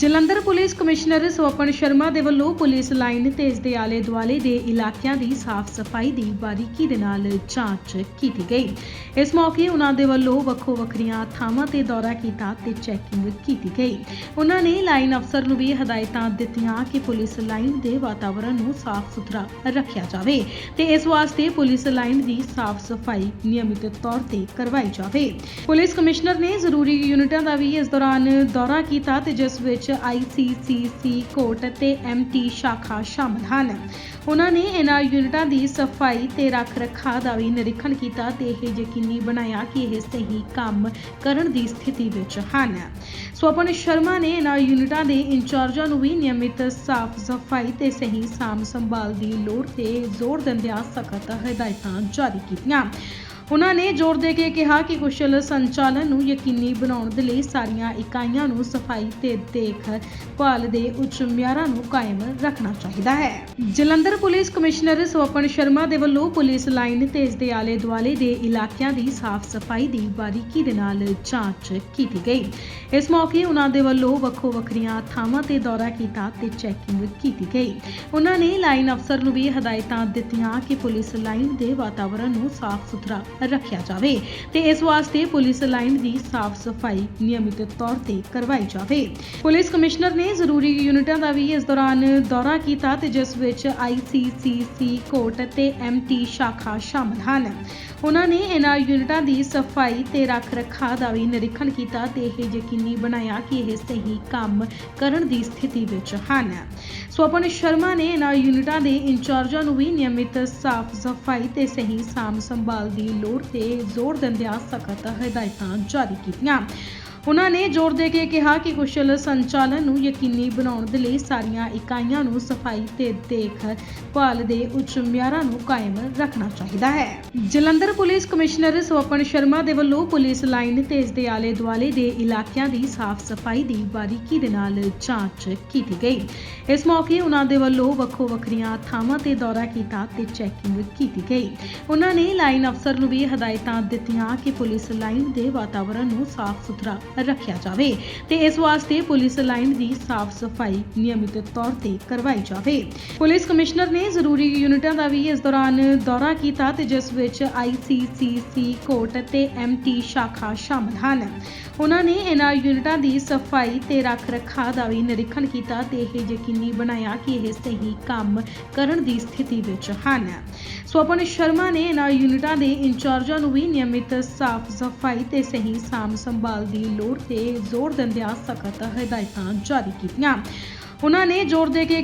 Jalandhar police commissioner Swapan Sharma ਦੇ ਵੱਲੋਂ police line ਤੇ ਇਸ ਦੇ ਆਲੇ ਦੁਆਲੇ ਦੇ ਇਲਾਕਿਆਂ ਦੀ ਸਾਫ਼ ਸਫ਼ਾਈ ਦੀ ਬਾਰੀਕੀ ਦੇ ਨਾਲ ਜਾਂਚ ਕੀਤੀ ਗਈ। ਇਸ ਮੌਕੇ ਉਹਨਾਂ ਦੇ ਵੱਲੋਂ ਵੱਖੋ ਵੱਖਰੀਆਂ ਥਾਵਾਂ ਤੇ ਦੌਰਾ ਕੀਤਾ ਤੇ ਚੈਕਿੰਗ ਕੀਤੀ ਗਈ। ਉਹਨਾਂ ਨੇ ਲਾਈਨ ਅਫਸਰ ਨੂੰ ਵੀ ਹਦਾਇਤਾਂ ਦਿੱਤੀਆਂ ਕਿ ਪੁਲਿਸ ਲਾਈਨ ਦੇ ਵਾਤਾਵਰਣ ਨੂੰ ਸਾਫ਼ ਸੁਥਰਾ ਰੱਖਿਆ ਜਾਵੇ ਤੇ ਇਸ ਵਾਸਤੇ ਪੁਲਿਸ ਲਾਈਨ ਦੀ ਸਾਫ਼ ਸਫ਼ਾਈ ਨਿਯਮਿਤ ਤੌਰ ਤੇ ਕਰਵਾਈ ਜਾਵੇ। ਪੁਲਿਸ ਕਮਿਸ਼ਨਰ ਨੇ ਜ਼ਰੂਰੀ ਯੂਨਿਟਾਂ ਦਾ ਵੀ ਇਸ ਦੌਰਾਨ ਦੌਰਾ ਕੀਤਾ ਤੇ ਜਿਸ ਵਿੱਚ ਆਈਸੀਸੀਸੀ ਕੋਰਟ ਤੇ ਐਮਟੀ ਸ਼ਾਖਾ ਸ਼ਾਮਲ ਹਨ। ਉਹਨਾਂ ਨੇ ਇਹਨਾਂ ਯੂਨਿਟਾਂ ਦੀ ਸਫ਼ਾਈ ਤੇ ਰੱਖ ਰਖਾਅ ਦਾ ਵੀ ਨਿਰੀਖਣ ਕੀਤਾ ਤੇ ਇਹ ਯਕੀਨੀ ਬਣਾਇਆ ਕਿ ਇਹ ਸਹੀ ਕੰਮ ਕਰਨ ਦੀ ਸਥਿਤੀ ਵਿੱਚ ਹਨ। ਸਵਪਨ ਸ਼ਰਮਾ ਨੇ ਇਹਨਾਂ ਯੂਨਿਟਾਂ ਦੇ ਇੰਚਾਰਜਾਂ ਨੂੰ ਵੀ ਨਿਯਮਿਤ ਸਾਫ਼ ਸਫ਼ਾਈ ਤੇ ਸਹੀ ਸਾਂਭ ਸੰਭਾਲ ਦੀ ਲੋੜ ਤੇ ਜ਼ੋਰ ਦਿੰਦਿਆਂ ਸਖਤ ਹਦਾਇਤਾਂ ਜਾਰੀ ਕੀਤੀਆਂ। ਉਹਨਾਂ ਨੇ ਜ਼ੋਰ ਦੇ ਕੇ ਕਿਹਾ ਕਿ ਕੁਸ਼ਲ ਸੰਚਾਲਨ ਨੂੰ ਯਕੀਨੀ ਬਣਾਉਣ ਦੇ ਲਈ ਸਾਰੀਆਂ ਇਕਾਈਆਂ ਨੂੰ ਸਫ਼ਾਈ ਤੇ ਦੇਖਭਾਲ ਦੇ ਉੱਚ ਮਿਆਰਾਂ ਨੂੰ ਕਾਇਮ ਰੱਖਣਾ ਚਾਹੀਦਾ ਹੈ। ਜਲੰਧਰ ਪੁਲਿਸ ਕਮਿਸ਼ਨਰ ਸਵਪਨ ਸ਼ਰਮਾ ਦੇ ਵੱਲੋਂ ਪੁਲਿਸ ਲਾਈਨ ਤੇ ਇਸ ਦੇ ਆਲੇ ਦੁਆਲੇ ਦੇ ਇਲਾਕਿਆਂ ਦੀ ਸਾਫ਼ ਸਫ਼ਾਈ ਦੀ ਬਾਰੀਕੀ ਦੇ ਨਾਲ ਜਾਂਚ ਕੀਤੀ ਗਈ। ਇਸ ਮੌਕੇ ਉਹਨਾਂ ਦੇ ਵੱਲੋਂ ਵੱਖੋ ਵੱਖਰੀਆਂ ਥਾਵਾਂ ਤੇ ਦੌਰਾ ਕੀਤਾ ਤੇ ਚੈਕਿੰਗ ਕੀਤੀ ਗਈ। ਉਹਨਾਂ ਨੇ ਲਾਈਨ ਅਫਸਰ ਨੂੰ ਵੀ ਹਦਾਇਤਾਂ ਦਿੱਤੀਆਂ ਕਿ ਪੁਲਿਸ ਲਾਈਨ ਦੇ ਵਾਤਾਵਰਣ ਨੂੰ ਸਾਫ਼ ਸੁਥਰਾ ਰੱਖਿਆ ਜਾਵੇ ਤੇ ਇਸ ਵਾਸਤੇ ਪੁਲਿਸ ਲਾਈਨ ਦੀ ਸਾਫ਼ ਸਫ਼ਾਈ ਨਿਯਮਿਤ ਤੌਰ ਤੇ ਕਰਵਾਈ ਜਾਵੇ। ਪੁਲਿਸ ਕਮਿਸ਼ਨਰ ਨੇ ਜ਼ਰੂਰੀ ਯੂਨਿਟਾਂ ਦਾ ਵੀ ਇਸ ਦੌਰਾਨ ਦੌਰਾ ਕੀਤਾ ਤੇ ਜਿਸ ਵਿੱਚ ਆਈਸੀਸੀਸੀ ਕੋਰਟ ਤੇ ਐਮਟੀ ਸ਼ਾਖਾ ਸ਼ਾਮਲ ਹਨ। ਉਹਨਾਂ ਨੇ ਇਹਨਾਂ ਯੂਨਿਟਾਂ ਦੀ ਸਫ਼ਾਈ ਤੇ ਰੱਖ ਰਖਾਅ ਦਾ ਵੀ ਨਿਰੀਖਣ ਕੀਤਾ ਤੇ ਇਹ ਯਕੀਨੀ ਬਣਾਇਆ ਕਿ ਇਹ ਸਹੀ ਕੰਮ ਕਰਨ ਦੀ ਸਥਿਤੀ ਵਿੱਚ ਹਨ। ਸਵਪਨ ਸ਼ਰਮਾ ਨੇ ਇਹਨਾਂ ਯੂਨਿਟਾਂ ਦੇ ਇੰਚਾਰਜਾਂ ਨੂੰ ਵੀ ਨਿਯਮਿਤ ਸਾਫ਼ ਸਫ਼ਾਈ ਤੇ ਸਹੀ ਸਾਂਭ ਸੰਭਾਲ ਦੀ ਲੋੜ ਤੇ ਜ਼ੋਰ ਦਿੰਦਿਆਂ ਸਖਤ ਹਦਾਇਤਾਂ ਜਾਰੀ ਕੀਤੀਆਂ। ਉਹਨਾਂ ਨੇ ਜ਼ੋਰ ਦੇ ਕੇ ਕਿਹਾ ਕਿ ਕੁਸ਼ਲ ਸੰਚਾਲਨ ਨੂੰ ਯਕੀਨੀ ਬਣਾਉਣ ਦੇ ਲਈ ਸਾਰੀਆਂ ਇਕਾਈਆਂ ਨੂੰ ਸਫ਼ਾਈ ਤੇ ਦੇਖਭਾਲ ਦੇ ਉੱਚ ਮਿਆਰਾਂ ਨੂੰ ਕਾਇਮ ਰੱਖਣਾ ਚਾਹੀਦਾ ਹੈ। ਜਲੰਧਰ ਪੁਲਿਸ ਕਮਿਸ਼ਨਰ ਸਵਪਨ ਸ਼ਰਮਾ ਦੇ ਵੱਲੋਂ ਪੁਲਿਸ ਲਾਈਨ ਤੇ ਇਸ ਦੇ ਆਲੇ ਦੁਆਲੇ ਦੇ ਇਲਾਕਿਆਂ ਦੀ ਸਾਫ਼ ਸਫ਼ਾਈ ਦੀ ਬਾਰੀਕੀ ਦੇ ਨਾਲ ਜਾਂਚ ਕੀਤੀ ਗਈ। ਇਸ ਮੌਕੇ ਉਹਨਾਂ ਦੇ ਵੱਲੋਂ ਵੱਖੋ ਵੱਖਰੀਆਂ ਥਾਵਾਂ ਤੇ ਦੌਰਾ ਕੀਤਾ ਤੇ ਚੈਕਿੰਗ ਕੀਤੀ ਗਈ। ਉਹਨਾਂ ਨੇ ਲਾਈਨ ਅਫਸਰ ਨੂੰ ਵੀ ਹਦਾਇਤਾਂ ਦਿੱਤੀਆਂ ਕਿ ਪੁਲਿਸ ਲਾਈਨ ਦੇ ਵਾਤਾਵਰਣ ਨੂੰ ਸਾਫ਼ ਸੁਥਰਾ ਰੱਖਿਆ ਜਾਵੇ ਤੇ ਇਸ ਵਾਸਤੇ ਪੁਲਿਸ ਲਾਈਨ ਦੀ ਸਾਫ਼ ਸਫ਼ਾਈ ਨਿਯਮਿਤ ਤੌਰ ਤੇ ਕਰਵਾਈ ਜਾਵੇ। ਪੁਲਿਸ ਕਮਿਸ਼ਨਰ ਨੇ ਜ਼ਰੂਰੀ ਯੂਨਿਟਾਂ ਦਾ ਵੀ ਇਸ ਦੌਰਾਨ ਦੌਰਾ ਕੀਤਾ ਤੇ ਜਿਸ ਵਿੱਚ ਆਈਸੀਸੀਸੀ ਕੋਰਟ ਤੇ ਐਮਟੀ ਸ਼ਾਖਾ ਸ਼ਾਮਲ ਹਨ। ਉਹਨਾਂ ਨੇ ਇਹਨਾਂ ਯੂਨਿਟਾਂ ਦੀ ਸਫ਼ਾਈ ਤੇ ਰੱਖ ਰਖਾਅ ਦਾ ਵੀ ਨਿਰੀਖਣ ਕੀਤਾ ਤੇ ਇਹ ਯਕੀਨੀ ਬਣਾਇਆ ਕਿ ਇਹ ਸਹੀ ਕੰਮ ਕਰਨ ਦੀ ਸਥਿਤੀ ਵਿੱਚ ਹਨ। ਸਵਪਨ ਸ਼ਰਮਾ ਨੇ ਇਹਨਾਂ ਯੂਨਿਟਾਂ ਦੇ ਇੰਚਾਰਜਾਂ ਨੂੰ ਵੀ ਨਿਯਮਿਤ ਸਾਫ਼ ਸਫ਼ਾਈ ਤੇ ਸਹੀ ਸਾਂਭ ਸੰਭਾਲ ਦੀ ਲੋੜ ਤੇ ਜ਼ੋਰ ਦਿੰਦਿਆਂ ਸਖਤ ਹਦਾਇਤਾਂ ਜਾਰੀ ਕੀਤੀਆਂ। ਉਹਨਾਂ ਨੇ ਜ਼ੋਰ ਦੇ ਕੇ